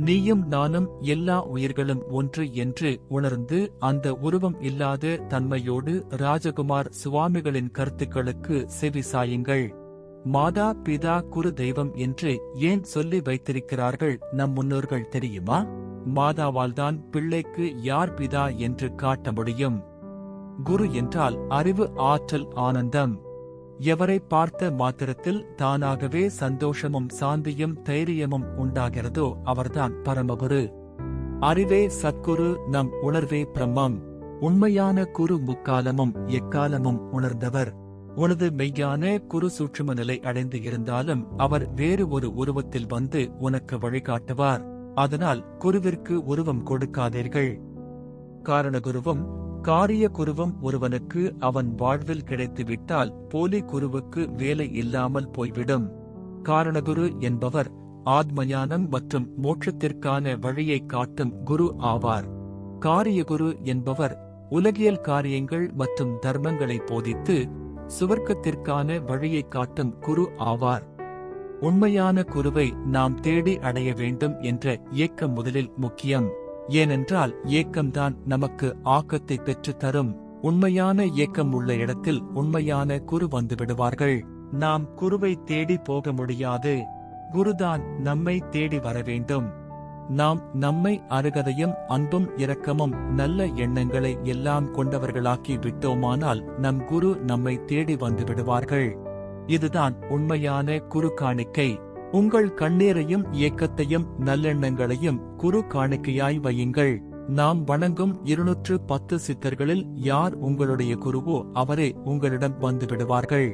நீயும் நானும் எல்லா உயிர்களும் ஒன்று என்று உணர்ந்து அந்த உருவம் இல்லாத தன்மையோடு ராஜகுமார் சுவாமிகளின் கருத்துக்களுக்கு செவி சாயுங்கள். மாதா பிதா குரு தெய்வம் என்று ஏன் சொல்லி வைத்திருக்கிறார்கள் நம் முன்னோர்கள் தெரியுமா? மாதாவால்தான் பிள்ளைக்கு யார் பிதா என்று காட்ட முடியும். குரு என்றால் அறிவு ஆற்றல் ஆனந்தம். எவரை பார்த்த மாத்திரத்தில் தானாகவே சந்தோஷமும் சாந்தியும் தைரியமும் உண்டாகிறதோ அவர்தான் பரமகுரு. அறிவே சத்குரு நம் உணர்வே பிரம்மம். உண்மையான குரு முக்காலமும் எக்காலமும் உணர்ந்தவர். உனது மெய்யான குரு சூட்சும நிலை அடைந்து இருந்தாலும் அவர் வேறு ஒரு உருவத்தில் வந்து உனக்கு வழிகாட்டுவார். அதனால் குருவிற்கு உருவம் கொடுக்காதீர்கள். காரணகுருவும் காரிய குருவம் ஒருவனுக்கு அவன் வாழ்வில் கிடைத்துவிட்டால் போலி குருவுக்கு வேலை இல்லாமல் போய்விடும். காரணகுரு என்பவர் ஆத்மஞானம் மற்றும் மோட்சத்திற்கான வழியை காட்டும் குரு ஆவார். காரியகுரு என்பவர் உலகியல் காரியங்கள் மற்றும் தர்மங்களை போதித்து சுவர்க்கத்திற்கான வழியை காட்டும் குரு ஆவார். உண்மையான குருவை நாம் தேடி அடைய வேண்டும் என்ற இயக்கம் முதலில் முக்கியம். ஏனென்றால் ஏக்கம்தான் நமக்கு ஆக்கத்தை பெற்றுத் தரும். உண்மையான ஏக்கம் உள்ள இடத்தில் உண்மையான குரு வந்து விடுவார்கள் நாம் குருவை தேடி போக முடியாது. குருதான் நம்மை தேடி வர வேண்டும். நாம் நம்மை அருகதையும் அன்பும் இரக்கமும் நல்ல எண்ணங்களை எல்லாம் கொண்டவர்களாக்கி விட்டோமானால் நம் குரு நம்மை தேடி வந்து விடுவார்கள் இதுதான் உண்மையான குரு காணிக்கை. உங்கள் கண்ணீரையும் ஏக்கத்தையும் நல்லெண்ணங்களையும் குரு காணிக்கையாய் வையுங்கள். நாம் வணங்கும் இருநூற்று பத்து சித்தர்களில் யார் உங்களுடைய குருவோ அவரே உங்களிடம் வந்துவிடுவார்கள்